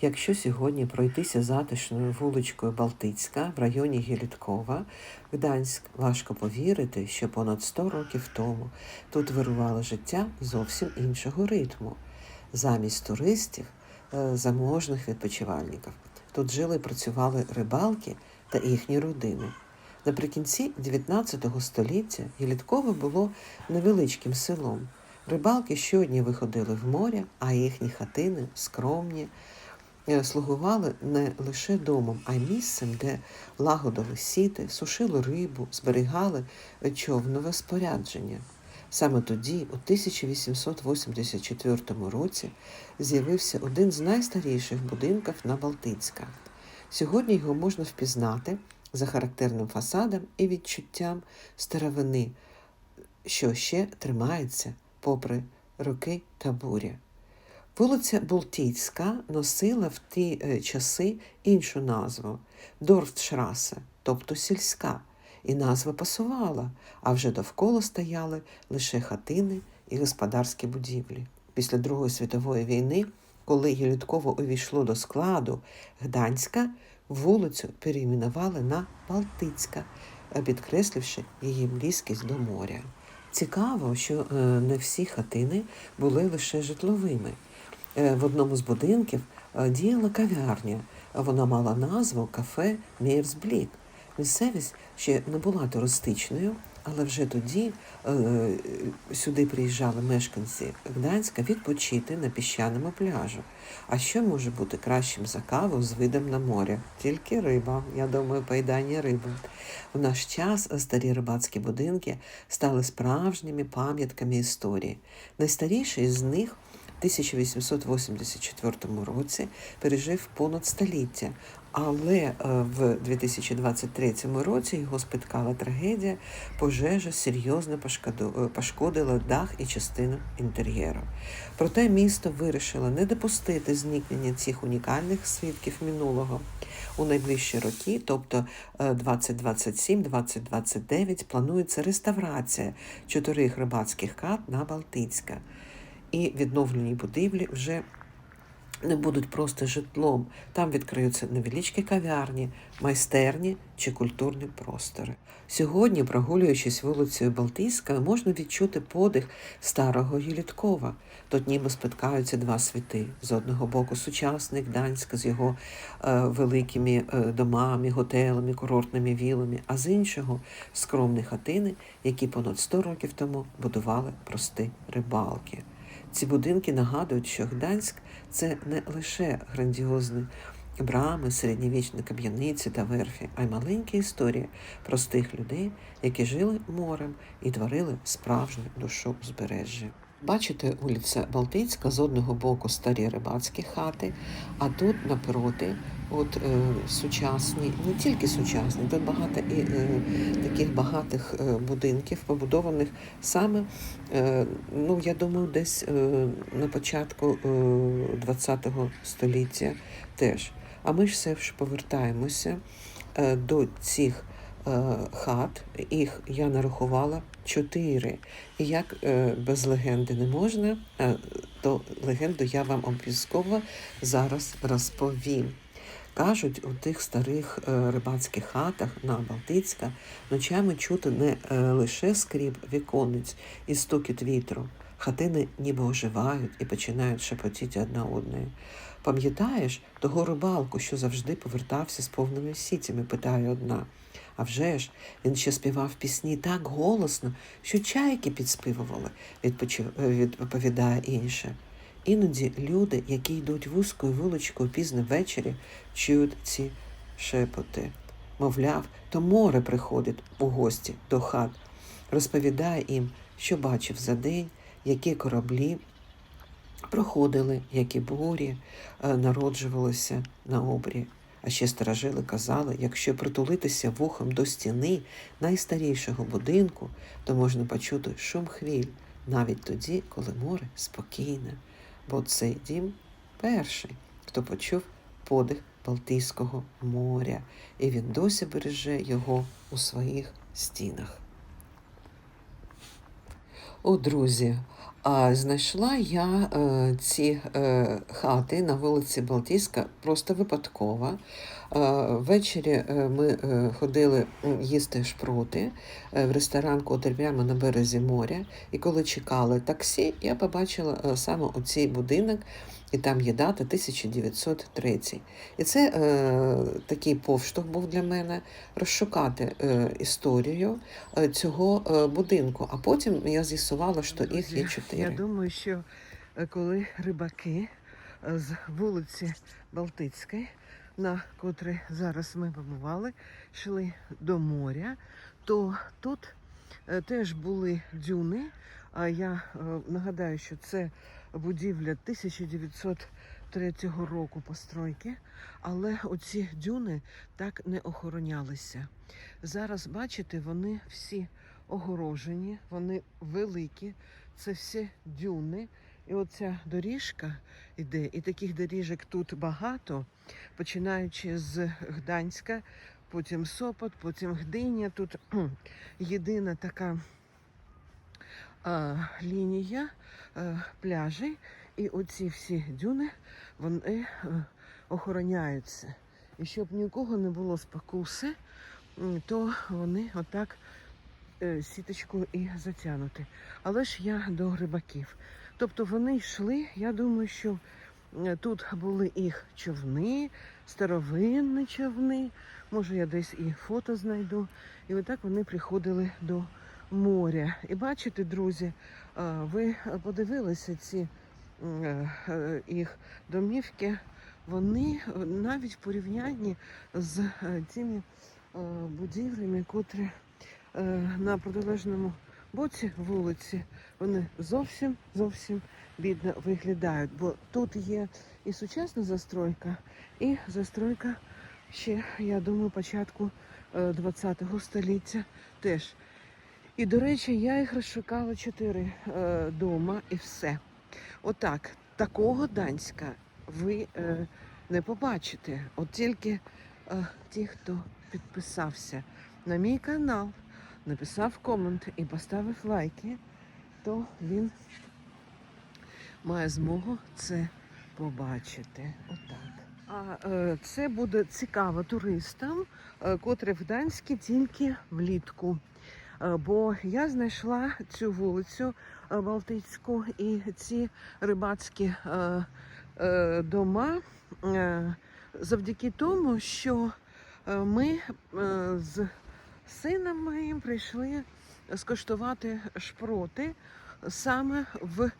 Якщо сьогодні пройтися затишною вуличкою Балтицька в районі Гіліткова, Гданськ, важко повірити, що понад 100 років тому тут вирувало життя зовсім іншого ритму. Замість туристів, е, заможних відпочивальників. Тут жили і працювали рибалки та їхні родини. Наприкінці 19 століття Гіліткове було невеличким селом. Рибалки щодня виходили в море, а їхні хатини скромні, слугували не лише домом, а й місцем, де лагодили сіти, сушили рибу, зберігали човнове спорядження. Саме тоді, у 1884 році, з'явився один з найстаріших будинків на Балтицька. Сьогодні його можна впізнати за характерним фасадом і відчуттям старовини, що ще тримається попри роки та буря. Вулиця Бултійська носила в ті е, часи іншу назву Дорфтшрасе, тобто сільська, і назва пасувала, а вже довкола стояли лише хатини і господарські будівлі. Після Другої світової війни, коли Гілітково увійшло до складу Гданська, вулицю перейменували на Балтицька, е, підкресливши її близькість до моря. Цікаво, що е, не всі хатини були лише житловими. Е, В одному з будинків е, діяла кав'ярня. Вона мала назву кафе Мірсблік. Місцевість ще не була туристичною, але вже тоді е, сюди приїжджали мешканці Гданська відпочити на піщаному пляжу. А що може бути кращим за каву з видом на море? Тільки риба, я думаю, поїдання риби. В наш час старі рибацькі будинки стали справжніми пам'ятками історії. Найстаріший з них 1884 році пережив понад століття, але е, в 2023 році його спіткала трагедія, пожежа серйозно е, пошкодила дах і частину інтер'єру. Проте місто вирішило не допустити зникнення цих унікальних свідків минулого. У найближчі роки, тобто е, 2027-2029, планується реставрація чотирьох рибацьких хат на Балтицька. І відновлені будівлі вже не будуть просто житлом. Там відкриються невеличкі кав'ярні, майстерні чи культурні простори. Сьогодні, прогулюючись вулицею Балтійська, можна відчути подих старого Єліткова. Тут ніби спіткаються два світи. З одного боку сучасний Гданськ з його е, великими е, домами, готелями, курортними вілами, а з іншого скромні хатини, які понад 100 років тому будували прості рибалки. Ці будинки нагадують, що Гданськ це не лише грандіозні брами, середньовічні кам'яниці та верфі, а й маленька історія простих людей, які жили морем і творили справжню душу узбережжя. Бачите, вулиця Балтицька з одного боку старі рибацькі хати, а тут напроти, от е, сучасні, не тільки сучасні, тут багато е, таких багатих е, будинків, побудованих саме, е, ну я думаю, десь е, на початку е, ХХ століття теж. А ми ж все ж повертаємося е, до цих е, хат. Їх я нарахувала чотири. І як е, без легенди не можна, е, то легенду я вам обов'язково зараз розповім. Кажуть, у тих старих е, рибацьких хатах на Балтицька ночами чути не лише скріп віконниць і стукіт вітру. Хатини ніби оживають і починають шепотіти одна одної. Пам'ятаєш того рибалку, що завжди повертався з повними сітями, питає одна. А вже ж він ще співав пісні так голосно, що чайки підспівували, відпочив... е, відповідає інша. Іноді люди, які йдуть вузькою вуличкою пізно ввечері, чують ці шепоти. Мовляв, то море приходить у гості до хат, розповідає їм, що бачив за день, які кораблі проходили, які бурі е, народжувалися на обрі. А ще старожили казали, якщо притулитися вухом до стіни найстарішого будинку, то можна почути шум хвиль, навіть тоді, коли море спокійне. Бо цей дім перший, хто почув подих Балтійського моря, і він досі береже його у своїх стінах. О, друзі, А знайшла я е, ці е, хати на вулиці Балтійська просто випадково. Е, ввечері е, ми е, ходили їсти шпроти е, в ресторан, котрий прямо на березі моря. І коли чекали таксі, я побачила е, саме оцей будинок, і там є дата 1903. І це е, такий повштовх був для мене розшукати е, історію е, цього е, будинку. А потім я з'ясувала, що їх є чотири. Я думаю, що е, коли рибаки е, з вулиці Балтицької, на котрій зараз ми побували, йшли до моря, то тут е, теж були дюни. А я е, нагадаю, що це будівля 1903 року постройки, але оці дюни так не охоронялися. Зараз, бачите, вони всі огорожені, вони великі, це всі дюни. І оця доріжка йде, і таких доріжок тут багато, починаючи з Гданська, потім Сопот, потім Гдиня. Тут єдина така а, лінія а, пляжей, і оці всі дюни вони е, охороняються. І щоб нікого не було спокуси, то вони отак е, сіточкою і затягнути. Але ж я до рибаків. Тобто вони йшли, я думаю, що е, тут були їх човни, старовинні човни. Може, я десь і фото знайду. І отак вони приходили до моря. І бачите, друзі, е, ви подивилися ці е, е, їх домівки. Вони навіть в порівнянні з тими будівлями, котрі на протилежному боці вулиці, вони зовсім зовсім бідно виглядають. Бо тут є і сучасна застройка, і застройка ще, я думаю, початку 20-го століття теж. І, до речі, я їх розшукала чотири е, дома і все. Отак, такого данська ви е, не побачите. От тільки е, ті, хто підписався на мій канал, написав комент і поставив лайки, то він має змогу це побачити. Отак. А е, це буде цікаво туристам, е, котрі в Гданську тільки влітку. Е, Бо я знайшла цю вулицю е, Балтицьку і ці рибацькі е, дома завдяки тому, що ми з сином моїм прийшли скуштувати шпроти саме в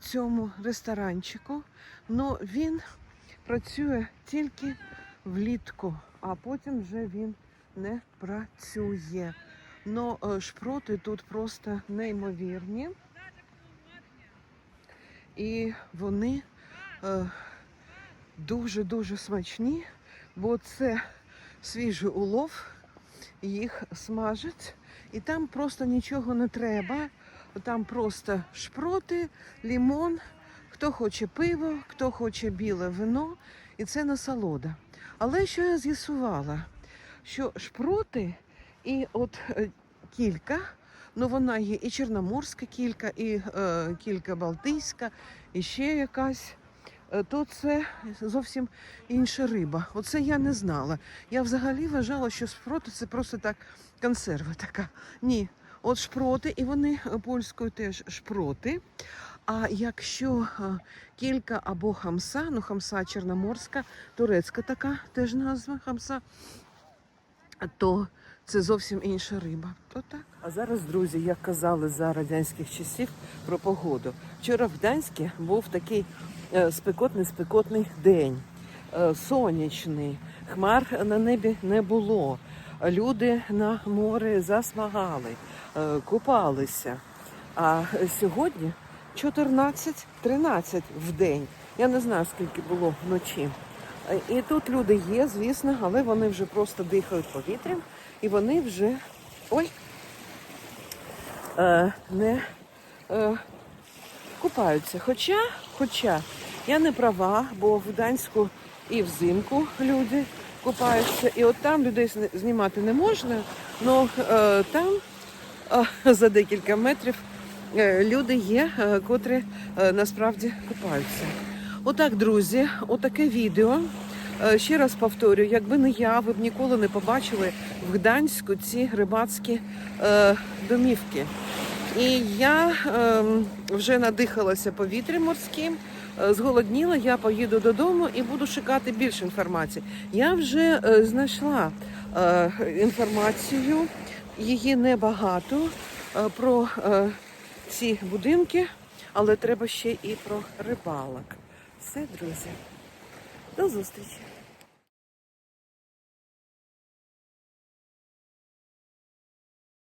цьому ресторанчику. Ну він працює тільки влітку, а потім вже він не працює. Ну, е, шпроти тут просто неймовірні. І вони е, дуже-дуже смачні, бо це свіжий улов, їх смажать, і там просто нічого не треба. Там просто шпроти, лімон, хто хоче пиво, хто хоче біле вино, і це насолода. Але що я з'ясувала? Що шпроти і от е, кілька, ну вона є і чорноморська кілька, і е, кілька балтійська, і ще якась. е, То це зовсім інша риба. Оце я не знала. Я взагалі вважала, що шпроти це просто так консерва така. Ні, от шпроти, і вони е, польською теж шпроти. А якщо кілька або хамса, ну хамса чорноморська, турецька така теж назва хамса, то це зовсім інша риба. Отак. А зараз, друзі, як казали за радянських часів про погоду. Вчора в Гданську був такий е, спекотний спекотний день, е, сонячний, хмар на небі не було. Люди на морі засмагали, е, купалися. А сьогодні 14-13 в день. Я не знаю, скільки було вночі. Е, І тут люди є, звісно, але вони вже просто дихають повітрям і вони вже ой, е, не е, купаються. Хоча, хоча я не права, бо в Гданську і взимку люди купаються, і от там людей знімати не можна, але е, там е, за декілька метрів е, люди є, е, котрі е, насправді купаються. Отак, друзі, отаке відео. Е, Ще раз повторюю, якби не я, ви б ніколи не побачили в Гданську ці рибацькі е, домівки. І я ем, вже надихалася повітрям морським, е, зголодніла, я поїду додому і буду шукати більше інформації. Я вже е, знайшла е, інформацію, її небагато е, про е, ці будинки, але треба ще і про рибалок. Все, друзі, до зустрічі!